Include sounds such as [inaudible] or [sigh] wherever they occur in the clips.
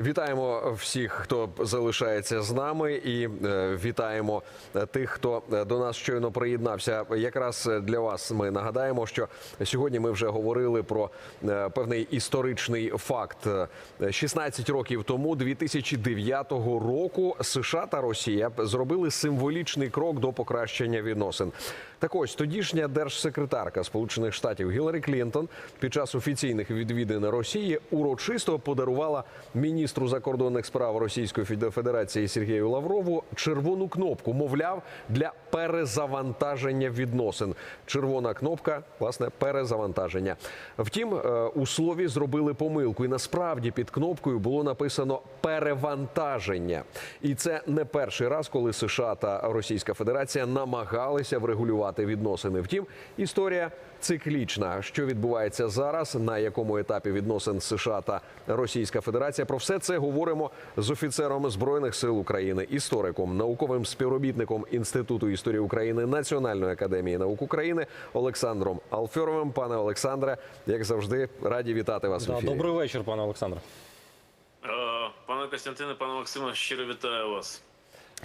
Вітаємо всіх, хто залишається з нами, і е, вітаємо е, тих, хто е, до нас щойно приєднався. Якраз для вас ми нагадаємо, що сьогодні ми вже говорили про певний історичний факт. Е, 16 років тому, 2009 року, США та Росія зробили символічний крок до покращення відносин. Так ось тодішня держсекретарка Сполучених Штатів Гіларі Клінтон під час офіційних відвідин Росії урочисто подарувала міністру закордонних справ Російської Федерації Сергію Лаврову червону кнопку, мовляв, для перезавантаження відносин. Червона кнопка, власне, перезавантаження. Втім, е, у слові зробили помилку, і насправді під кнопкою було написано перевантаження. І це не перший раз, коли США та Російська Федерація намагалися врегулювати відносини. Втім, історія циклічна. Що відбувається зараз, на якому етапі відносин США та Російська Федерація? Про все це говоримо з офіцером збройних сил України, істориком, науковим співробітником Інституту історії України Національної академії наук України Олександром Алфьоровим. Пане Олександре, як завжди, раді вітати вас. в ефірі. добрий вечір, пане Олександре. Е, Пане Костянтине, пане Максиме, щиро вітаю вас.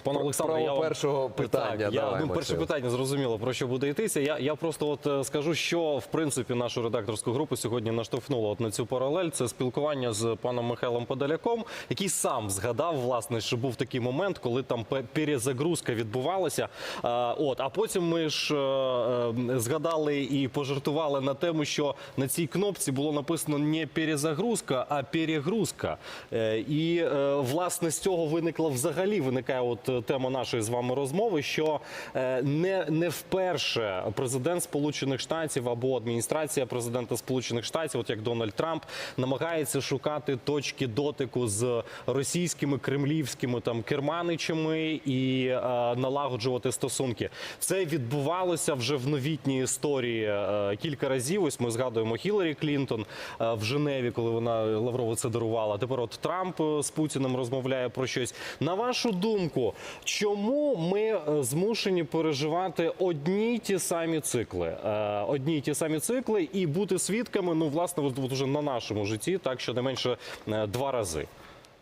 Пане Олександре, я вам- першого питання, Так, я, давай, ну, перше питання зрозуміло про що буде йтися. Я, я просто от е, скажу, що в принципі нашу редакторську групу сьогодні наштовхнуло от на цю паралель. Це спілкування з паном Михайлом Подоляком, який сам згадав, власне, що був такий момент, коли там пе- перезагрузка відбувалася. А, от, а потім ми ж е, е, згадали і пожартували на тему, що на цій кнопці було написано не перезагрузка, а перегрузка. Е, і е, власне з цього виникла взагалі виникає от е, тема нашої з вами розмови, що е, не, не вперше президент Сполучених Штатів або адміністрація президента Сполучених Штатів, от як Дональд Трамп, намагається шукати точки дотику з російськими кремлівськими там керманичами і е, налагоджувати стосунки. Це відбувалося вже в новітній історії е, кілька разів. Ось ми згадуємо Хіларі Клінтон е, в Женеві, коли вона Лаврову це дарувала. Тепер от Трамп е, з Путіним розмовляє про щось. На вашу думку, чому ми е, змушені переживати одні й ті самі цикли? Е, Одні й ті самі цикли і бути свідками, ну власне, от, уже на нашому житті, так щонайменше е, два рази.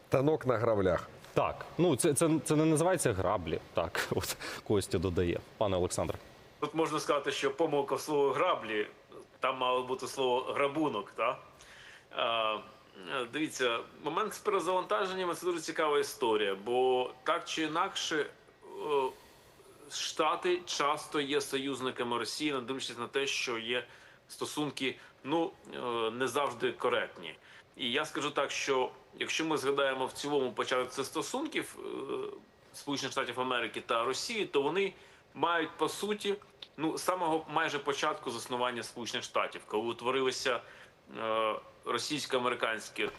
Танок на гравлях. Так, ну це, це, це не називається граблі. Так, [laughs] от Костя додає, пане Олександре. Тут можна сказати, що помилка в слово граблі, там мало бути слово грабунок. Та? Е, дивіться, момент з перезавантаженням це дуже цікава історія, бо так чи інакше. е, Штати часто є союзниками Росії, не дивлячись на те, що є стосунки ну е, не завжди коректні. І я скажу так, що якщо ми згадаємо в цілому початок цих стосунків Сполучених Штатів Америки та Росії, то вони мають по суті ну самого майже початку заснування Сполучених Штатів, коли утворилися російсько-американське е,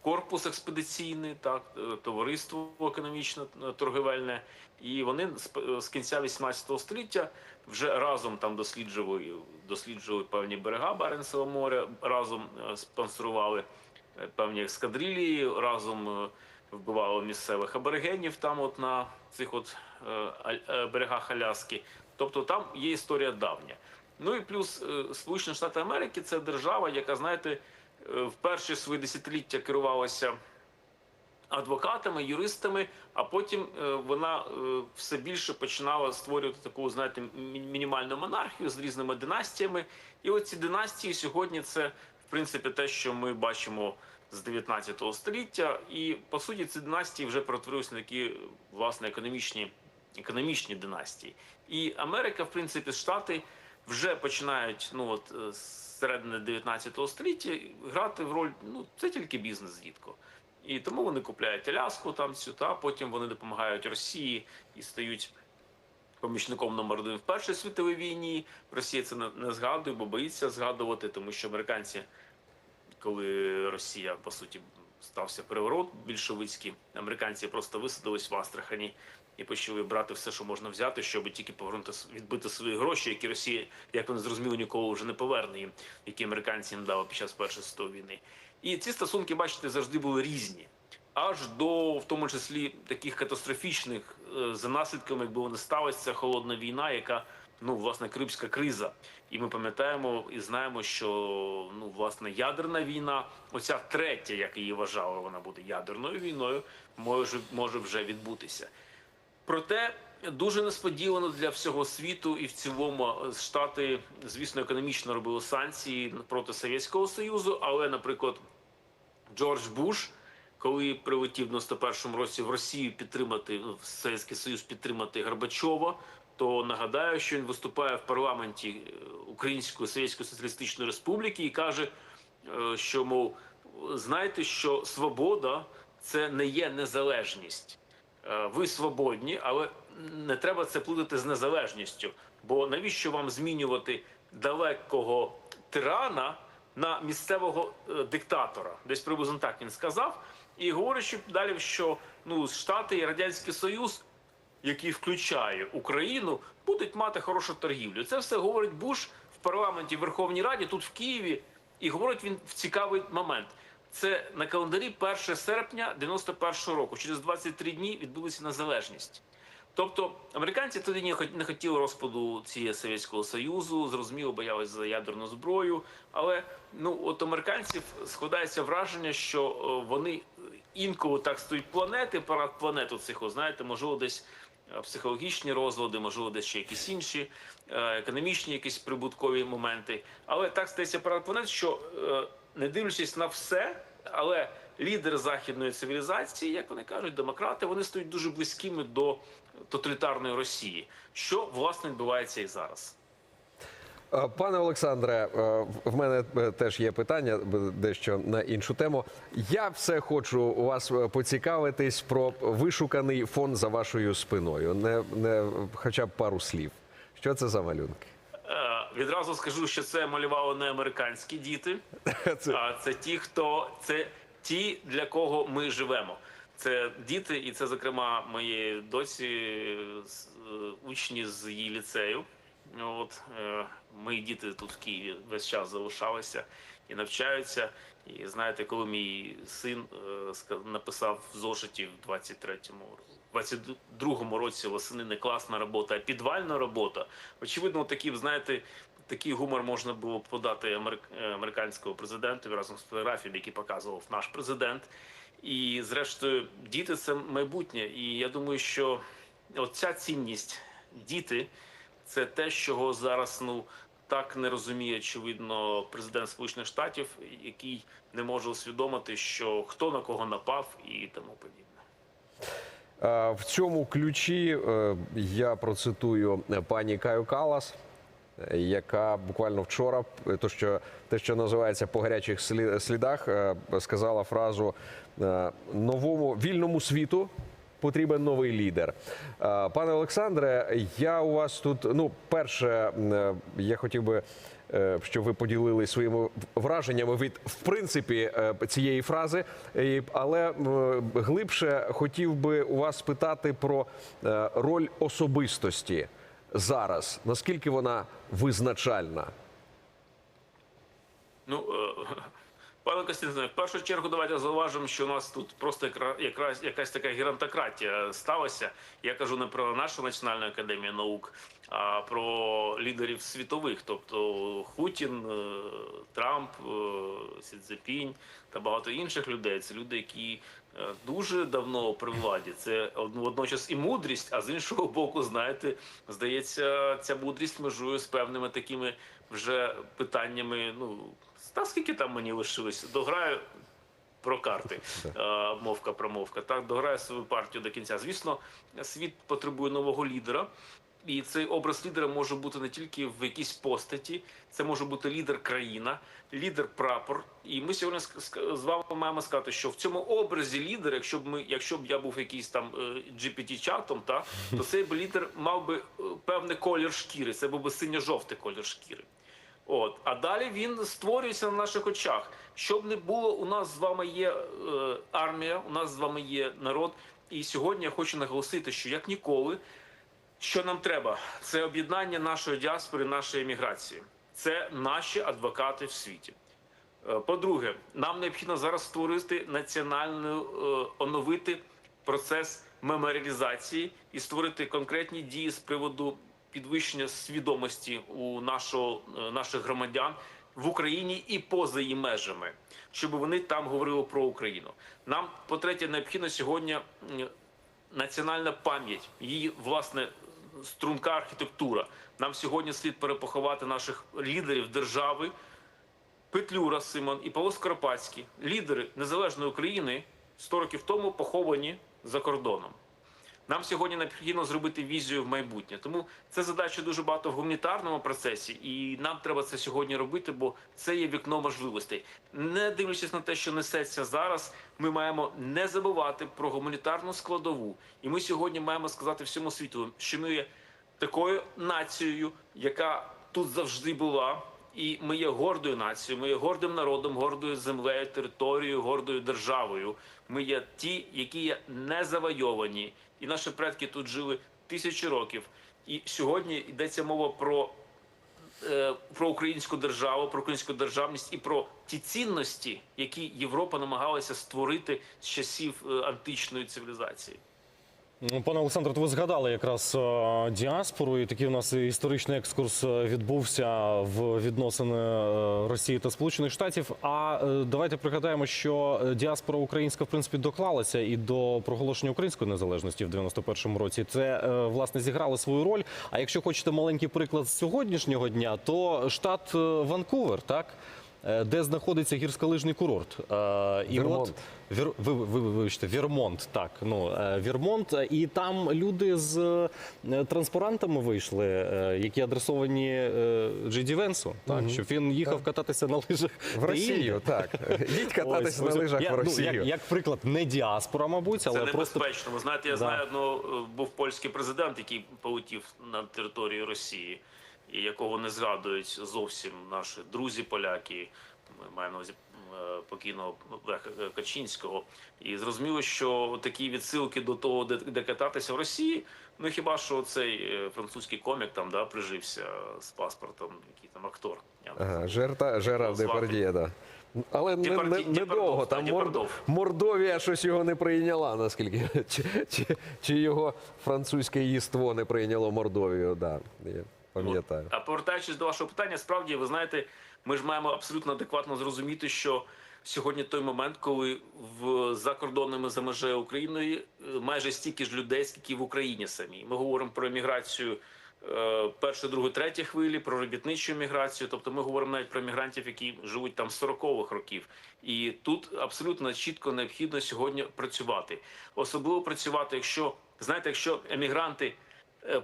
корпус експедиційний, так е, товариство економічно е, торговельне, і вони з, кінця 18 століття вже разом там досліджували, досліджували певні берега Баренцевого моря, разом спонсорували певні ескадрилії, разом вбивали місцевих аборигенів там, от на цих от берегах Аляски. Тобто там є історія давня. Ну і плюс е, Сполучені Штати Америки це держава, яка, знаєте, е, в перші свої десятиліття керувалася адвокатами, юристами, а потім е, вона все більше починала створювати таку, знаєте, мінімальну монархію з різними династіями. І оці династії сьогодні це, в принципі, те, що ми бачимо з 19 століття. І по суті, ці династії вже перетворилися на такі власне економічні, економічні династії. І Америка, в принципі, Штати вже починають ну от е, середини 19 століття грати в роль. Ну це тільки бізнес зрідко. І тому вони купляють Аляску там цю, та потім вони допомагають Росії і стають помічником номер один в Першій світовій війні. Росія це не згадує, бо боїться згадувати, тому що американці, коли Росія по суті стався переворот більшовицький, американці просто висадились в Астрахані і почали брати все, що можна взяти, щоб тільки повернути відбити свої гроші, які Росія, як вони зрозуміли, ніколи вже не поверне які американці їм дали під час першої світової війни. І ці стосунки, бачите, завжди були різні. Аж до в тому числі таких катастрофічних е, за наслідками, якби вони сталася ця холодна війна, яка ну власне Карибська криза. І ми пам'ятаємо і знаємо, що ну власне ядерна війна, оця третя, як її вважали, вона буде ядерною війною, може, може вже відбутися. Проте дуже несподівано для всього світу і в цілому е, штати, звісно, економічно робили санкції проти Совєтського Союзу, але, наприклад, Джордж Буш, коли прилетів в 91-му році в Росію підтримати в Совєтський Союз підтримати Горбачова, то нагадаю, що він виступає в парламенті е, Української Совєтської Соціалістичної Республіки і каже, е, що мов знаєте, що свобода це не є незалежність. Е, Ви свободні, але не треба це плутати з незалежністю. Бо навіщо вам змінювати далекого тирана на місцевого е, диктатора? Десь приблизно так він сказав. І говорить що далі, що ну Штати і Радянський Союз, який включає Україну, будуть мати хорошу торгівлю. Це все говорить Буш в парламенті Верховній Раді, тут в Києві, і говорить він в цікавий момент. Це на календарі 1 серпня 91 року. Через 23 дні відбулася незалежність. Тобто американці тоді не хот- не хотіли розпаду цієї Совєтського Союзу, зрозуміло, боялись за ядерну зброю. Але ну от американців складається враження, що е, вони інколи так стоять планети, парад планету цих, знаєте, можливо, десь е, психологічні розлади, можливо, десь ще якісь інші е, економічні якісь прибуткові моменти. Але так стається парад планет, що не дивлячись на все, але лідери західної цивілізації, як вони кажуть, демократи, вони стають дуже близькими до тоталітарної Росії, що власне відбувається і зараз. Е, Пане Олександре, е, в мене е, теж є питання дещо на іншу тему. Я все хочу у вас поцікавитись про вишуканий фон за вашою спиною. Не, не хоча б пару слів. Що це за малюнки? Відразу скажу, що це малювали не американські діти, [laughs] а це ті, хто це ті, для кого ми живемо. Це діти, і це, зокрема, моєї доці, е, учні з її ліцею. Ну, От е, мої діти тут в Києві весь час залишалися і навчаються. І знаєте, коли мій син е, написав в зошиті в 23-му 22-му році восени не класна робота, а підвальна робота. Очевидно, такі, знаєте, такий гумор можна було подати е, американського президенту разом з фотографіями, які показував наш президент. І зрештою, діти це майбутнє. І я думаю, що оця цінність діти це те, чого зараз ну так не розуміє, очевидно, президент Сполучених Штатів, який не може усвідомити, що хто на кого напав і тому подібне. Е, В цьому ключі е, я процитую е, пані Каю Калас, яка буквально вчора, то що те, що називається по гарячих слі- слідах, сказала фразу новому вільному світу. Потрібен новий лідер, пане Олександре. Я у вас тут. Ну, перше, я хотів би, е, щоб ви поділили своїми враженнями від в принципі е, цієї фрази, але глибше хотів би у вас спитати про е, роль особистості зараз. Наскільки вона визначальна? Ну, пане Костянтине, в першу чергу давайте зауважимо, що у нас тут просто якра- якраз якась така гірантократія сталася. Я кажу не про нашу Національну академію наук, а про лідерів світових, тобто Хутін, е, Трамп, Сідзепінь та багато інших людей. Це люди, які е, дуже давно при владі. Це од- водночас і мудрість, а з іншого боку, знаєте, здається, ця мудрість межує з певними такими вже питаннями. Ну та скільки там мені лишилось? Дограю про карти, е, мовка про мовка. Так, дограю свою партію до кінця. Звісно, світ потребує нового лідера. І цей образ лідера може бути не тільки в якійсь постаті, це може бути лідер країна, лідер прапор. І ми сьогодні з вами маємо сказати, що в цьому образі лідера, якщо б ми, якщо б я був якийсь там GPT-чатом, та то цей би лідер мав би е, певний колір шкіри. Це був би синьо-жовтий колір шкіри. От, а далі він створюється на наших очах. Щоб не було, у нас з вами є е, армія, у нас з вами є народ. І сьогодні я хочу наголосити, що як ніколи, що нам треба, це об'єднання нашої діаспори, нашої еміграції. Це наші адвокати в світі. Е, По-друге, нам необхідно зараз створити національну е, оновити процес меморіалізації і створити конкретні дії з приводу підвищення свідомості у нашого, е, наших громадян в Україні і поза її межами, щоб вони там говорили про Україну. Нам, по-третє, необхідно сьогодні національна пам'ять, її власне струнка архітектура. Нам сьогодні слід перепоховати наших лідерів держави. Петлюра Симон і Павло Скоропадський, лідери незалежної України 100 років тому поховані за кордоном. Нам сьогодні необхідно зробити візію в майбутнє. Тому це задача дуже багато в гуманітарному процесі, і нам треба це сьогодні робити, бо це є вікно можливостей. Не дивлячись на те, що несеться зараз, ми маємо не забувати про гуманітарну складову. І ми сьогодні маємо сказати всьому світу, що ми є такою нацією, яка тут завжди була. І ми є гордою нацією, ми є гордим народом, гордою землею, територією, гордою державою. Ми є ті, які є не завойовані, і наші предки тут жили тисячі років. І сьогодні йдеться мова про, е, про українську державу, про українську державність і про ті цінності, які Європа намагалася створити з часів е, античної цивілізації. Ну, Пане Олександре, то ви згадали якраз е, діаспору, і такий у нас історичний екскурс е, відбувся в відносини е, Росії та Сполучених Штатів. А давайте пригадаємо, що діаспора українська в принципі доклалася і до проголошення української незалежності в 91-му році. Це власне зіграло свою роль. А якщо хочете маленький приклад з сьогоднішнього дня, то штат Ванкувер, так. Е, Де знаходиться гірськолижний курорт, Е, і Вермонт. от Вір, ви, ви, ви, вибачте, Вірмонт, так. Ну, е, Вірмонт. І там люди з транспарантами вийшли, які адресовані е, Венсу, так, щоб він їхав кататися на лижах В Росію, так. [laughs] Їдь кататись Ось, на лижах я, в Росію. Ну, як, як приклад, не діаспора, мабуть, але Це просто небезпечно. Ви знаєте, я Да. знаю одного був польський президент, який полетів на територію Росії, і якого не згадують зовсім наші друзі поляки. Ми маємо на увазі е, покійного Качинського. І зрозуміло, що такі відсилки до того, де, де кататися в Росії. Ну хіба що цей е, французький комік там да прижився з паспортом, який там актор. Я не Ага. Жерта, Жерар звати? Депардє, да. Але не, не, Депарді- недовго. Депардов, Там Мор- Мордовія щось його не прийняла, наскільки. Чи, чи, чи його французьке їство не прийняло Мордовію, да. Пам'ятаю. А повертаючись до вашого питання, справді ви знаєте, ми ж маємо абсолютно адекватно зрозуміти, що сьогодні той момент, коли в за кордонами за межею України е, майже стільки ж людей, скільки в Україні самій. Ми говоримо про еміграцію е, першої, другої, третьої хвилі, про робітничу еміграцію. Тобто ми говоримо навіть про емігрантів, які живуть там з 40-х років. І тут абсолютно чітко необхідно сьогодні працювати. Особливо працювати, якщо знаєте, якщо емігранти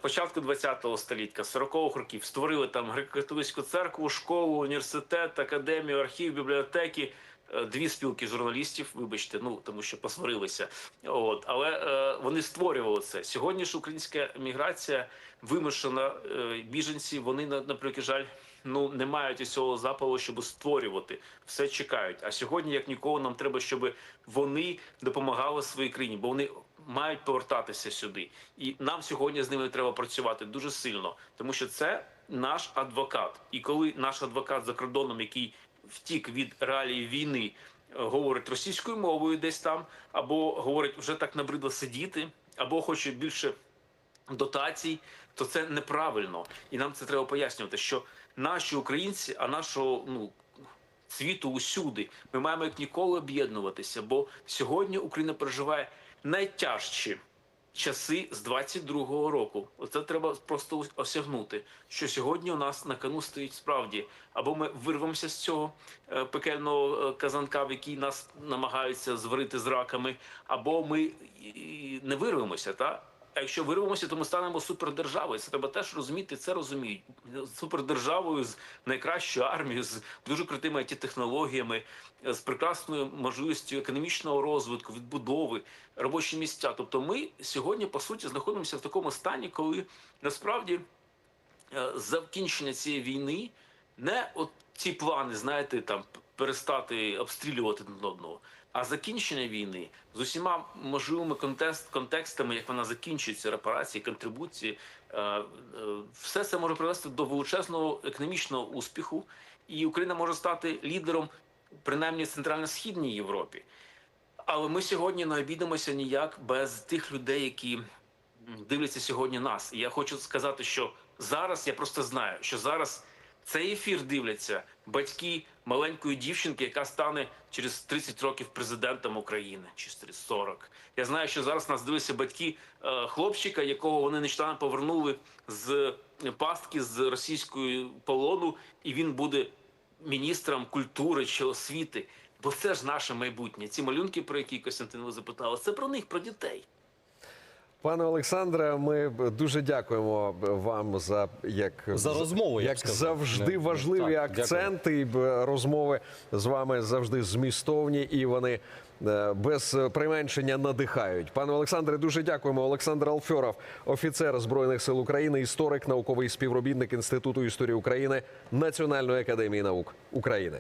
початку 20-го століття, 40-х років, створили там греко-католицьку церкву, школу, університет, академію, архів, бібліотеки. е, Дві спілки журналістів, вибачте, ну тому що посварилися. От але е, вони створювали це. Сьогодні ж українська міграція вимушена. Е, біженці вони на, на превеликий жаль ну не мають усього запалу, щоб створювати. Все чекають. А сьогодні, як ніколи, нам треба, щоб вони допомагали своїй країні, бо вони мають повертатися сюди. І нам сьогодні з ними треба працювати дуже сильно, тому що це наш адвокат. І коли наш адвокат за кордоном, який втік від реалії війни, е, говорить російською мовою десь там, або говорить вже так набридло сидіти, або хоче більше дотацій, то це неправильно. І нам це треба пояснювати, що наші українці, а нашого ну. Світу усюди ми маємо як ніколи об'єднуватися, бо сьогодні Україна переживає найтяжчі часи з 22-го року. Оце треба просто осягнути. Що сьогодні у нас на кону стоїть справді, або ми вирвемося з цього е, пекельного е, казанка, в який нас намагаються зварити з раками, або ми не вирвемося, та а якщо вирвемося, то ми станемо супердержавою. Це треба теж розуміти. Це розуміють супердержавою з найкращою армією, з дуже крутими it технологіями, з прекрасною можливістю економічного розвитку, відбудови, робочі місця. Тобто, ми сьогодні по суті знаходимося в такому стані, коли насправді е, закінчення цієї війни не от ці плани, знаєте, там перестати обстрілювати один одного. А закінчення війни з усіма можливими контекст, контекстами, як вона закінчується, репарації, контрибуції, е, е, все це може привести до величезного економічного успіху, і Україна може стати лідером, принаймні в центрально-східній Європі. Але ми сьогодні не обійдемося ніяк без тих людей, які дивляться сьогодні нас. І я хочу сказати, що зараз я просто знаю, що зараз цей ефір дивляться батьки маленької дівчинки, яка стане через 30 років президентом України, чи через 40. Я знаю, що зараз нас дивляться батьки е, хлопчика, якого вони нещодавно повернули з пастки з російської полону, і він буде міністром культури чи освіти. Бо це ж наше майбутнє. Ці малюнки, про які Костянтин ви запитали, це про них, про дітей. Пане Олександре, ми дуже дякуємо вам за як За розмову, як завжди Не- важливі так, акценти. і б- Розмови з вами завжди змістовні і вони е, без применшення надихають. Пане Олександре, дуже дякуємо. Олександр Алфьоров, офіцер збройних сил України, історик, науковий співробітник Інституту історії України Національної академії наук України.